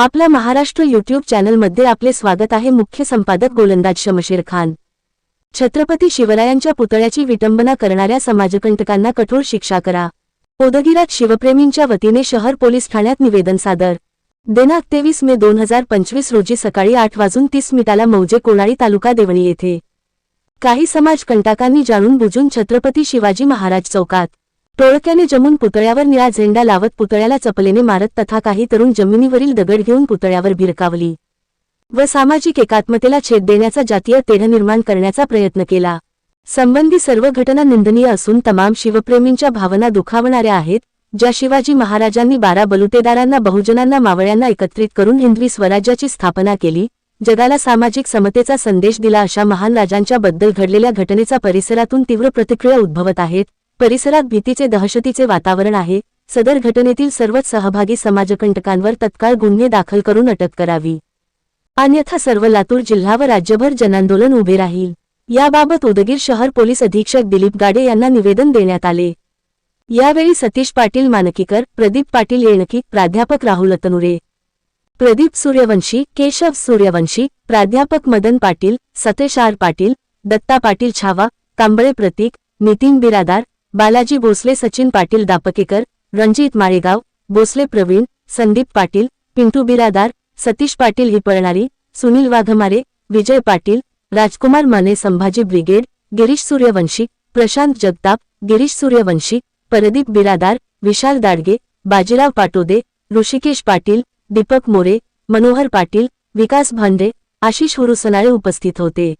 आपल्या महाराष्ट्र युट्यूब चॅनलमध्ये आपले स्वागत आहे मुख्य संपादक गोलंदाज शमशेर खान. छत्रपती शिवरायांच्या पुतळ्याची विटंबना करणाऱ्या समाजकंटकांना कठोर शिक्षा करा. ओदगिरात शिवप्रेमींच्या वतीने शहर पोलीस ठाण्यात निवेदन सादर. दिनांक तेवीस मे दोन हजार पंचवीस रोजी सकाळी आठ वाजून तीस मिनिटाला मौजे कोणाळी तालुका देवणी येथे. काही समाजकंटकांनी जाणून बुजून छत्रपती शिवाजी महाराज चौकात. टोळक्याने जमून पुतळ्यावर निळा झेंडा लावत पुतळ्याला चपलेने मारत तथा काही तरुण जमिनीवरील दगड घेऊन पुतळ्यावर भिरकावली व सामाजिक एकात्मतेला छेद देण्याचा जातीय तेढ निर्माण करण्याचा प्रयत्न केला. संबंधी सर्व घटना निंदनीय असून तमाम शिवप्रेमींच्या भावना दुखावणाऱ्या आहेत ज्या शिवाजी महाराजांनी बारा बलुतेदारांना बहुजनांना मावळ्यांना एकत्रित करून हिंदवी स्वराज्याची स्थापना केली जगाला सामाजिक समतेचा संदेश दिला अशा महान राजांच्या बद्दल घडलेल्या घटनेचा परिसरातून तीव्र प्रतिक्रिया उद्भवत आहेत परिसरात भीतीचे दहशतीचे वातावरण आहे. सदर घटनेतील सर्वच सहभागी समाजकंटकांवर तत्काळ गुन्हे दाखल करून अटक करावी. अन्यथा सर्व लातूर जिल्हा व राज्यभर जनांदोलन उभे राहील. याबाबत उदगीर शहर पोलीस अधीक्षक दिलीप गाडे यांना निवेदन देण्यात आले. यावेळी सतीश पाटील मानकीकर प्रदीप पाटील येणकी प्राध्यापक राहुल अतनुरे प्रदीप सूर्यवंशी केशव सूर्यवंशी प्राध्यापक मदन पाटील सतेश आर पाटील दत्ता पाटील छावा कांबळे प्रतीक नितीन बिरादार बालाजी भोसले सचिन पाटील दापकेकर रणजित माळेगाव भोसले प्रवीण संदीप पाटील पिंटू बिरादार सतीश पाटील हिपळणारी सुनील वाघमारे विजय पाटील राजकुमार माने संभाजी ब्रिगेड गिरीश सूर्यवंशी प्रशांत जगताप गिरीश सूर्यवंशी परदीप बिरादार विशाल दाडगे बाजीराव पाटोदे ऋषिकेश पाटील दीपक मोरे मनोहर पाटील विकास भांडे आशिष हुरुसनाळे उपस्थित होते.